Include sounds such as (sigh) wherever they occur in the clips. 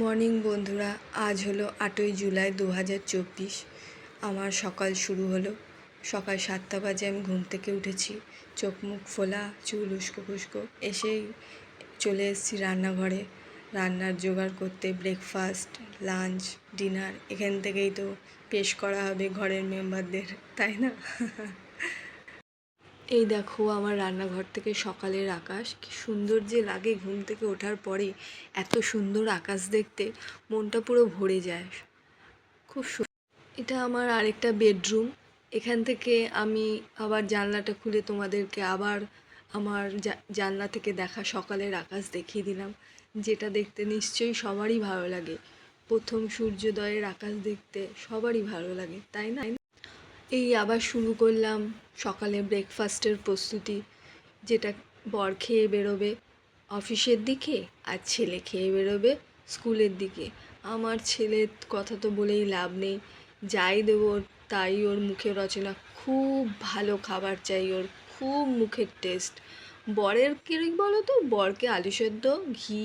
Morning বন্ধুরা, আজ হলো আটই জুলাই দু হাজার চব্বিশ। আমার সকাল শুরু হলো। সকাল সাতটা বাজে আমি ঘুম থেকে উঠেছি। চোখ মুখ ফোলা, চুল উস্কো খুস্কো, এসেই চলে এসেছি রান্নাঘরে। রান্নার জোগাড় করতে ব্রেকফাস্ট লাঞ্চ ডিনার এখান থেকেই তো পেশ করা হবে ঘরের মেম্বারদের তাই না? এই দেখো আমার রান্নাঘর থেকে সকালের আকাশ, কি সুন্দর যে লাগে ঘুম থেকে ওঠার পরে এত সুন্দর আকাশ দেখতে, মনটা পুরো ভরে যায়। খুব এটা আমার আরেকটা বেডরুম। এখান থেকে আমি আবার জানলাটা খুলে তোমাদেরকে আবার আমার জানলা থেকে দেখা সকালের আকাশ দেখিয়ে দিলাম। যেটা দেখতে নিশ্চয়ই সবারই ভালো লাগে। প্রথম সূর্যোদয়ের আকাশ দেখতে সবারই ভালো লাগে, তাই না? এই আবার শুরু করলাম সকালে ব্রেকফাস্টের প্রস্তুতি, যেটা বর খেয়ে বেরোবে অফিসের দিকে আর ছেলে খেয়ে বেরোবে স্কুলের দিকে। আমার ছেলের কথা তো বলেই লাভ নেই, যাই দেবো তাই ওর মুখে রচনা। খুব ভালো খাবার চাই ওর, খুব মুখের টেস্ট বরের কী বলো তো, বরকে আলু সেদ্ধ, ঘি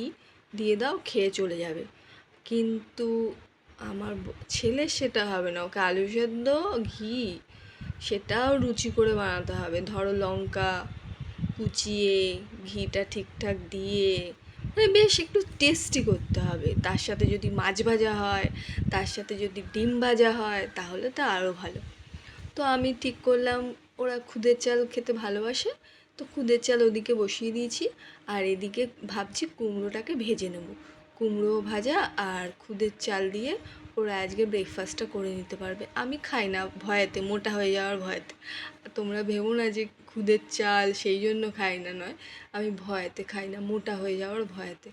দিয়ে দাও, খেয়ে চলে যাবে। কিন্তু আমার ছেলের সেটা হবে না, ওকে আলু সেদ্ধ, ঘি সেটাও রুচি করে বানাতে হবে। ধরো লঙ্কা কুচিয়ে, ঘিটা ঠিকঠাক দিয়ে মানে বেশ একটু টেস্টি করতে হবে। তার সাথে যদি মাছ ভাজা হয়, তার সাথে যদি ডিম ভাজা হয়, তাহলে তো আরও ভালো। তো আমি ঠিক করলাম, ওরা খুদের চাল খেতে ভালোবাসে, তো খুদের চাল ওদিকে বসিয়ে দিয়েছি। আর এদিকে ভাবছি কুমড়োটাকে ভেজে নেব। কুমড়ো ভাজা আর খুদের চাল দিয়ে ওরা আজকে ব্রেকফাস্টটা করে নিতে পারবে। আমি খাই না ভয়েতে, মোটা হয়ে যাওয়ার ভয়েতে। তোমরা ভেবো না যে খুদের চাল সেই জন্য খাই না, নয়। আমি ভয়েতে খাই না, মোটা হয়ে যাওয়ার ভয়েতে।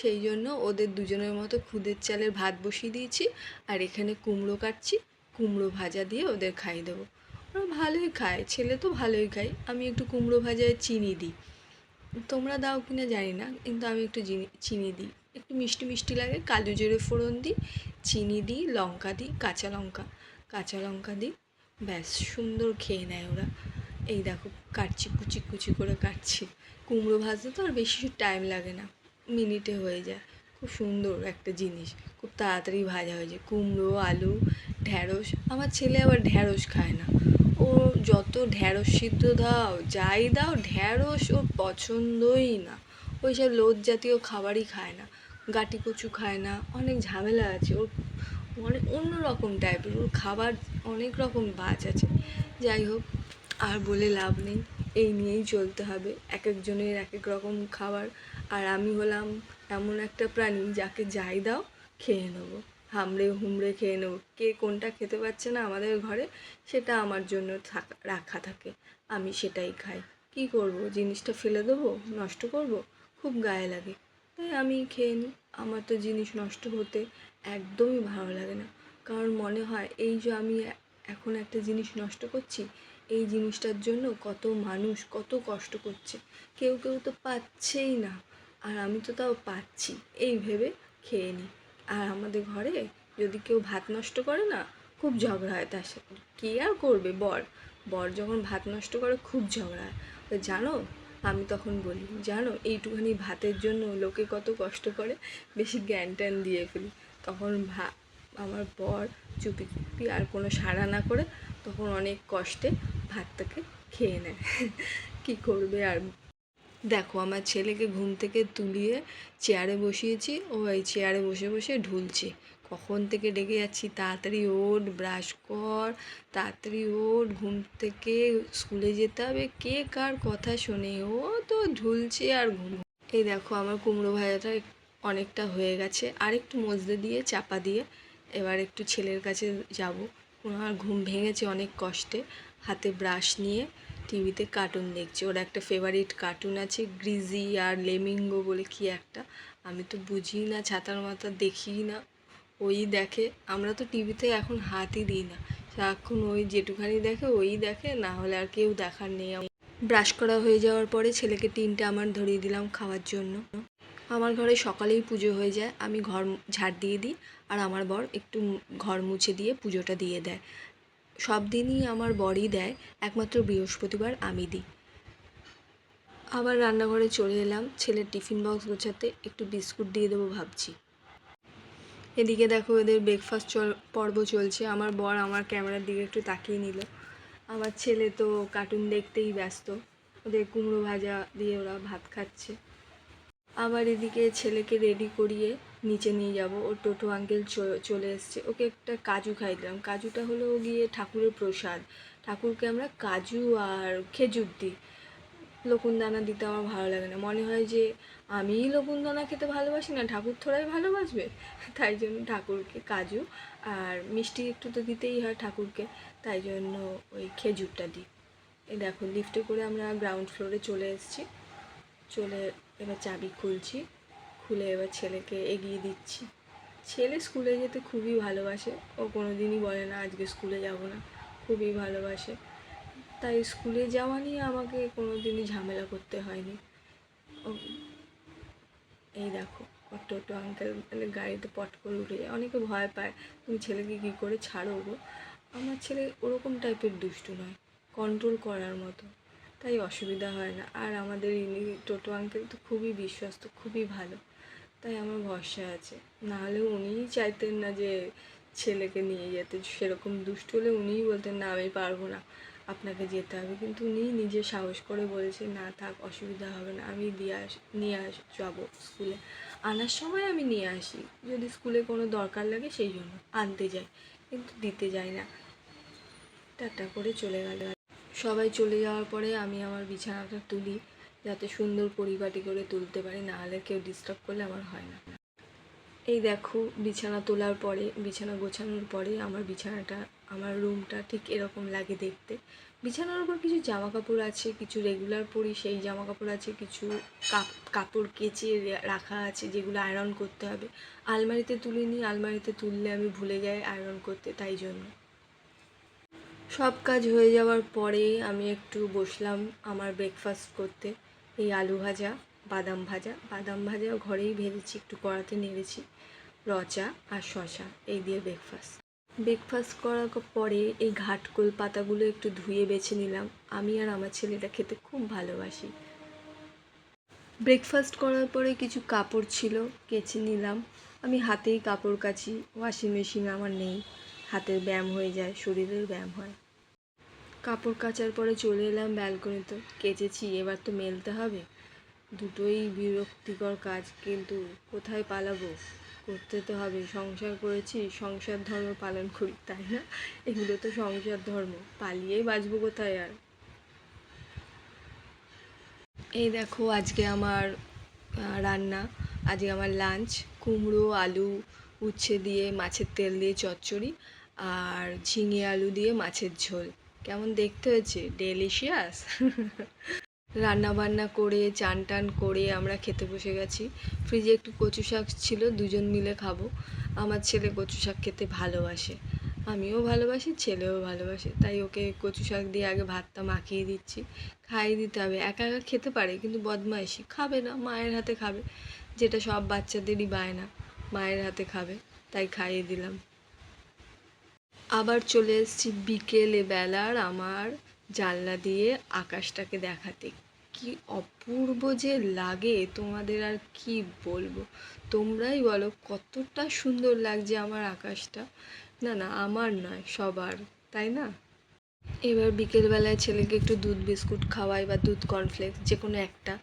সেই জন্য ওদের দুজনের মতো খুদের চালের ভাত বসিয়ে দিয়েছি, আর এখানে কুমড়ো কাটছি। কুমড়ো ভাজা দিয়ে ওদের খাইয়ে দেবো। ওরা ভালোই খায়, ছেলে তো ভালোই খায়। আমি একটু কুমড়ো ভাজায় চিনি দিই। তোমরা দাও কি না জানি না, কিন্তু আমি একটু চিনি দিই। একটু মিষ্টি মিষ্টি লাগে। কালো জিরে ফোড়ন দিই, চিনি দিই, লঙ্কা দিই, কাঁচা লঙ্কা কাঁচা লঙ্কা দিই। ব্যাস, সুন্দর খেয়ে নেয় ওরা। এই দেখো, কাটছি, কুচি কুচি করে কাটছি। কুমড়ো ভাজতে তো আর বেশি টাইম লাগে না, মিনিটে হয়ে যায়। খুব সুন্দর একটা জিনিস, খুব তাড়াতাড়ি ভাজা হয়ে যায়। কুমড়ো, আলু ঢ্যাঁড়স আমার ছেলে আবার ঢ্যাঁড়স খায় না। ও যত ঢ্যাঁড়স সিদ্ধ দাও, যাই দাও ঢ্যাঁড়স ওর পছন্দই না। ওই সব লোদ জাতীয় খাবারই খায় না। গাটি কচু খায় না, অনেক ঝামেলা আছে। ওর অনেক অন্য রকম টাইপের ওর খাবার অনেক রকম বাজ আছে। যাই হোক, আর বলে লাভ নেই। এই নিয়েই চলতে হবে এক একজনের এক এক রকম খাবার। আর আমি হলাম এমন একটা প্রাণী যাকে যাই দাও, খেয়ে নেব। হামড়ে হুমড়ে খেয়ে নেব। কে কোনটা খেতে পারছে না আমাদের ঘরে, সেটা আমার জন্য থাকা, রাখা থাকে। আমি সেটাই খাই। কী করব? জিনিসটা ফেলে দেবো, নষ্ট করব? খুব গায়ে লাগে। তাই আমি খেয়ে নিই। আমার তো জিনিস নষ্ট হতে একদমই ভালো লাগে না। কারণ মনে হয় এই যে আমি এখন একটা জিনিস নষ্ট করছি, এই জিনিসটার জন্য কত মানুষ কত কষ্ট করছে। কেউ কেউ তো পাচ্ছেই না। আর আমি তো তাও পাচ্ছি। এই ভেবে খেয়ে নিই। আর আমাদের ঘরে যদি কেউ ভাত নষ্ট করে না, খুব ঝগড়া হয় তার সাথে। কে আর করবে? বর? বর যখন ভাত নষ্ট করে, খুব ঝগড়া হয়। জানো আমি তখন বলি, জানো, এইটুখানি ভাতের জন্য লোকে কত কষ্ট করে? বেশি জ্ঞান ট্যান দিয়ে ফেলি। তখন ভা, আমার বর চুপি চুপি আর কোনো সাড়া না করে তখন অনেক কষ্টে ভাতটাকে খেয়ে নেয়। কী করবে আর? দেখো, আমার ছেলেকে ঘুম থেকে তুলিয়ে চেয়ারে বসিয়েছি। ও এই চেয়ারে বসে বসে ঢুলছে। কখন থেকে ডেকে যাচ্ছি? তাড়াতাড়ি ওঠ ব্রাশ কর, তাড়াতাড়ি ওঠ। ঘুম থেকে স্কুলে যেতে হবে। কে কার কথা শোনে? ও তো ঝুলছে আর ঘুম এই দেখো, আমার কুমড়ো ভাজাটা অনেকটা হয়ে গেছে। আর একটু মজদে দিয়ে, চাপা দিয়ে এবার একটু ছেলের কাছে যাব। ওনার ঘুম ভেঙেছে অনেক কষ্টে। হাতে ব্রাশ নিয়ে টিভিতে কার্টুন দেখছে। ওর একটা ফেভারিট কার্টুন আছে গ্রিজি আর লেমিঙ্গো বলে কি একটা? আমি তো বুঝি না, ছাতার মাথা দেখি না। ওই দেখে, আমরা তো টিভিতে এখন হাতই দিই না। সারাক্ষণ ওই যেটুখানি দেখে, ওই দেখে, না হলে আর কেউ দেখার নেই। ব্রাশ করা হয়ে যাওয়ার পরে ছেলেকে টিনটা আমার ধরিয়ে দিলাম খাওয়ার জন্য। আমার ঘরে সকালেই পুজো হয়ে যায়, আমি ঘর ঝাড় দিয়ে দিই আর আমার বর একটু ঘর মুছে দিয়ে পুজোটা দিয়ে দেয়। সব দিনই আমার বরই দেয়, একমাত্র বৃহস্পতিবার আমি দিই। আবার রান্নাঘরে চলে এলাম, ছেলের টিফিন বক্স গোছাতে একটু বিস্কুট দিয়ে দেবো ভাবছি। এদিকে দেখো এদের ব্রেকফাস্ট চল, পর্ব চলছে। আমার বর আমার ক্যামেরার দিকে একটু তাকিয়ে নিল। আমার ছেলে তো কার্টুন দেখতেই ব্যস্ত। ওদের কুমড়ো ভাজা দিয়ে ওরা ভাত খাচ্ছে। আবার এদিকে ছেলেকে রেডি করিয়ে নিচে নিয়ে যাব। ওর টোটো আঙ্কেল চলে এসছে। ওকে একটা কাজু খাই দিলাম। কাজুটা হলো গিয়ে ঠাকুরের প্রসাদ। ঠাকুরকে আমরা কাজু আর খেজুর দিই। লকুন দানা দিতে আমার ভালো লাগে না। মনে হয় যে আমিই লকুনদানা খেতে ভালোবাসি না, ঠাকুর থোড়াই ভালোবাসবে। তাই জন্য ঠাকুরকে কাজু আর মিষ্টি একটু তো দিতেই হয় ঠাকুরকে, তাই জন্য ওই খেজুরটা দিই। এই দেখো লিফটে করে আমরা গ্রাউন্ড ফ্লোরে চলে এসেছি। চলে এবার চাবি খুলছি, খুলে এবার ছেলেকে এগিয়ে দিচ্ছি। ছেলে স্কুলে যেতে খুবই ভালোবাসে, ও কোনো দিনই বলে না, আজকে স্কুলে যাব না। খুবই ভালোবাসে। তাই স্কুলে যাওয়া নিয়ে আমাকে কোনো দিনই ঝামেলা করতে হয়নি। এই দেখো টোটো আঙ্কেল মানে গাড়িতে পট করে উঠে যায়। অনেকে ভয় পায়, তুমি ছেলেকে কী করে ছাড়ো গো? আমার ছেলে ওরকম টাইপের দুষ্টু নয় কন্ট্রোল করার মতো। তাই অসুবিধা হয় না। আর আমাদের ইনি, টোটো আঙ্কেল তো খুবই বিশ্বস্ত, খুবই ভালো। তাই আমার ভরসা আছে। নাহলে উনিই চাইতেন না যে ছেলেকে নিয়ে যেতে। সেরকম দুষ্ট হলে উনিই বলতেন, না, আমি পারব না। আপনাকে যেতে হবে। কিন্তু উনি নিজে সাহস করে বলেছে না থাক, অসুবিধা হবে না, আমি দিয়ে আস, নিয়ে আস, যাব স্কুলে। আনার সময় আমি নিয়ে আসি। যদি স্কুলে কোনো দরকার লাগে সেই জন্য আনতে যাই, কিন্তু দিতে যাই না। টাটা করে চলে গেল। সবাই চলে যাওয়ার পরে আমি আমার বিছানাটা তুলি, যাতে সুন্দর পরিপাটি করে তুলতে পারি না হলে কেউ ডিস্টার্ব করলে আমার হয় না। এই দেখো, বিছানা তোলার পরে, বিছানা গোছানোর পরে আমার বিছানাটা, আমার রুমটা ঠিক এরকম লাগে দেখতে। বিছানার উপর কিছু জামা কাপড় আছে, কিছু রেগুলার পরি, সেই জামা কাপড় আছে, কিছু কাপড় কেচে রাখা আছে যেগুলো আয়রন করতে হবে। আলমারিতে তুলে তুলিনি, আলমারিতে তুললে আমি ভুলে যাই আয়রন করতে, তাই জন্য। সব কাজ হয়ে যাওয়ার পরে আমি একটু বসলাম আমার ব্রেকফাস্ট করতে, এই আলু ভাজা। বাদাম ভাজা। বাদাম ভাজা ঘরেই ভেজেছি, একটু কড়াতে নেড়েছি। রচা আর শশা এই দিয়ে ব্রেকফাস্ট ব্রেকফাস্ট করার পরে এই ঘাটকোল পাতাগুলো একটু ধুয়ে বেছে নিলাম। আমি আর আমার ছেলেটা খেতে খুব ভালোবাসি। ব্রেকফাস্ট করার পরে কিছু কাপড় ছিল, কেচে নিলাম। আমি হাতেই কাপড় কাচি ওয়াশিং মেশিন আমার নেই। হাতের ব্যায়াম হয়ে যায়, শরীরের ব্যায়াম হয়। কাপড় কাচার পরে চলে এলাম ব্যালকনিতে কেচেছি, এবার তো মেলতে হবে। দুটোই বিরক্তিকর কাজ, কিন্তু কোথায় পালাবো? করতে তো হবে। সংসার করেছি, সংসার ধর্ম পালন করি, তাই না? এগুলো তো সংসার ধর্ম। পালিয়েই বাঁচবো কোথায় আর? এই দেখো আজকে আমার রান্না। আজকে আমার লাঞ্চ কুমড়ো, আলু উচ্ছে দিয়ে মাছের তেল দিয়ে চচ্চড়ি আর ঝিঙে আলু দিয়ে মাছের ঝোল। কেমন দেখতে হয়েছে? ডেলিশিয়াস (laughs) রান্না বান্না করে চান টান করে আমরা খেতে বসে গেছি। ফ্রিজে একটু কচু শাক ছিল, দুজন মিলে খাব। আমার ছেলে কচু শাক খেতে ভালোবাসে। আমিও ভালোবাসি, ছেলেও ভালোবাসে। তাই ওকে কচু শাক দিয়ে আগে ভাতটা মাখিয়ে দিচ্ছি। খাইয়ে দিতে হবে। একা একা খেতে পারে, কিন্তু বদমাইশি। খাবে না, মায়ের হাতে খাবে। যেটা সব বাচ্চাদেরই বায়না মায়ের হাতে খাবে। তাই খাইয়ে দিলাম। আবার চলে এসেছি বিকেলে বেলার আমার জানলা দিয়ে আকাশটাকে দেখাতে। কি অপূর্ব যে লাগে, তোমাদের আর কি বলব? তোমরাই বলো, কতটা সুন্দর লাগছে আমার আকাশটা। না না, আমার নয়, সবার, তাই না? এবার বিকেলবেলায় ছেলেকে একটু দুধ বিস্কুট খাওয়াই বা দুধ কর্নফ্লেক্স যে কোনো একটা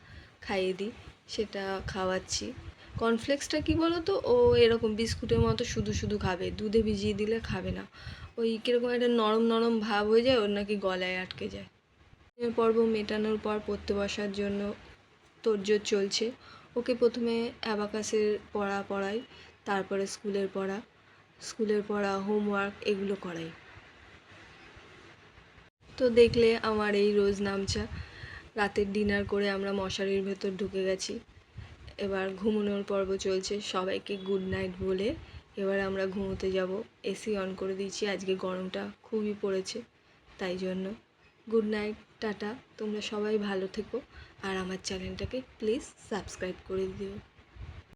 খাইয়ে দিই, সেটা খাওয়াচ্ছি। কর্নফ্লেক্সটা কি বলো তো ও এরকম বিস্কুটের মতো শুধু শুধু খাবে, দুধে ভিজিয়ে দিলে খাবে না। ওই কীরকম একটা নরম নরম ভাব হয়ে যায়, ওর নাকি গলায় আটকে যায়। পর্ব মেটানোর পর পড়তে বসার জন্য তোড়জোড় চলছে। ওকে প্রথমে অ্যাবাকাসের পড়া পড়াই, তারপরে স্কুলের পড়া স্কুলের পড়া, হোমওয়ার্ক এগুলো করাই। তো দেখলে আমার এই রোজ নামচা। রাতের ডিনার করে আমরা মশারির ভেতর ঢুকে গেছি। এবার ঘুমানোর পর্ব চলছে। সবাইকে গুড নাইট বলে এবার আমরা ঘুমোতে যাব। এসি অন করে দিয়েছি। আজকে গরমটা খুবই পড়েছে, তাই জন্য। Good night. টাটা তোমরা সবাই ভালো থেকো আর আমার চ্যানেলটাকে প্লিজ সাবস্ক্রাইব করে দিও।